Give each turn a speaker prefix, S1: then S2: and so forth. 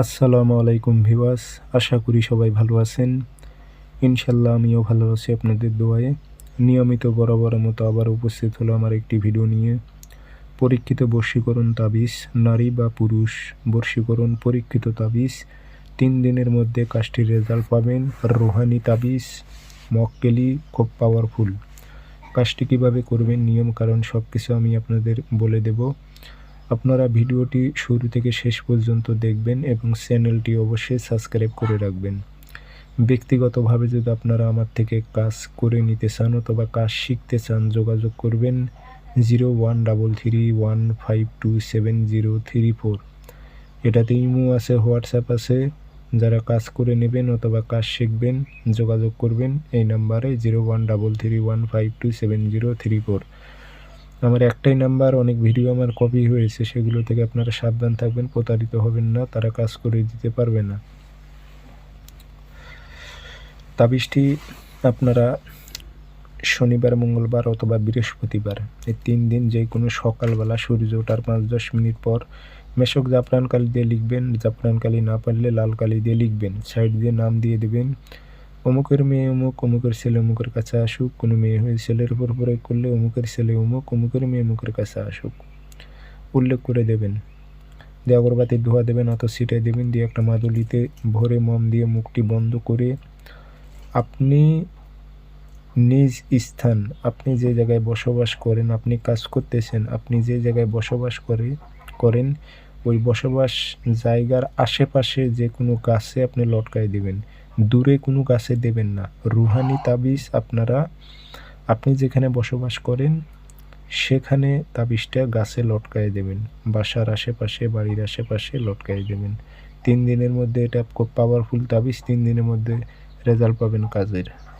S1: আসসালামু আলাইকুম ভিওয়াস আশা করি সবাই ভালো আছেন। ইনশাল্লাহ আমিও ভালো আছি আপনাদের দোয়ায়ে। নিয়মিত বরাবরের মতো আবার উপস্থিত হলো আমার একটি ভিডিও নিয়ে। পরীক্ষিত বর্ষীকরণ তাবিজ, নারী বা পুরুষ বর্ষীকরণ পরীক্ষিত তাবিজ, তিন দিনের মধ্যে কাজটির রেজাল্ট পাবেন রোহানি তাবিজ মক্কেলি খুব পাওয়ারফুল। কাজটি কীভাবে করবেন, নিয়ম, কারণ সব কিছু আমি আপনাদের বলে দেব। আপনারা ভিডিওটি শুরু থেকে শেষ পর্যন্ত দেখবেন এবং চ্যানেলটি অবশ্যই সাবস্ক্রাইব করে রাখবেন। ব্যক্তিগতভাবে যদি আপনারা আমার থেকে কাজ করে নিতে চান অথবা কাজ শিখতে চান, যোগাযোগ করবেন zero one double three one five two seven zero three four. এটাতে ইমো আছে, হোয়াটসঅ্যাপ আছে। যারা কাজ করে নেবেন অথবা কাজ শিখবেন, যোগাযোগ করবেন, এই নাম্বারে zero one double three one five two seven zero three four. আমার একটাই নাম্বার অনেক ভিডিও আমার কপি হয়েছে, সেগুলো থেকে আপনারা সাবধান থাকবেন, প্রতারিত হবেন না, তারা কাজ করে দিতে পারবে না। তাবিজটি আপনারা শনিবার, মঙ্গলবার অথবা বৃহস্পতিবার, এই তিন দিন যে কোনো সকালবেলা সূর্য ওঠার পাঁচ, দশ মিনিট পর মেশক জাফরান কালি দিয়ে লিখবেন, জাফরান কালি না পারলে লাল কালি দিয়ে লিখবেন, সাইড দিয়ে নাম দিয়ে দেবেন অমুকের মেয়ে অমুক অমুকের ছেলে অমুকের কাছে আসুক কোনো মেয়ে হয়ে ছেলের উপর প্রয়োগ করলে অমুকের ছেলে অমুক অমুকের মেয়ে অমুকের কাছে আসুক উল্লেখ করে দেবেন দিয়ে আগরবাতির ধোয়া দেবেন অত সিটে দেবেন দিয়ে একটা মাদুলিতে ভরে মম দিয়ে মুখটি বন্ধ করে আপনি নিজ স্থান আপনি যে জায়গায় বসবাস করেন আপনি কাজ করতেছেন আপনি যে জায়গায় বসবাস করে করেন ওই বসবাস জায়গার আশেপাশে যে কোনো গাছে আপনি লটকায় দিবেন দূরে কোনো গাছে দেবেন না। রুহানি তাবিজ আপনারা, আপনি যেখানে বসবাস করেন, সেখানে তাবিজটা গাছে লটকায় দেবেন। বাসার আশেপাশে, বাড়ির আশেপাশে লটকায় দেবেন। তিন দিনের মধ্যে এটা খুব পাওয়ারফুল তাবিজ, তিন দিনের মধ্যে রেজাল্ট পাবেন কাজের।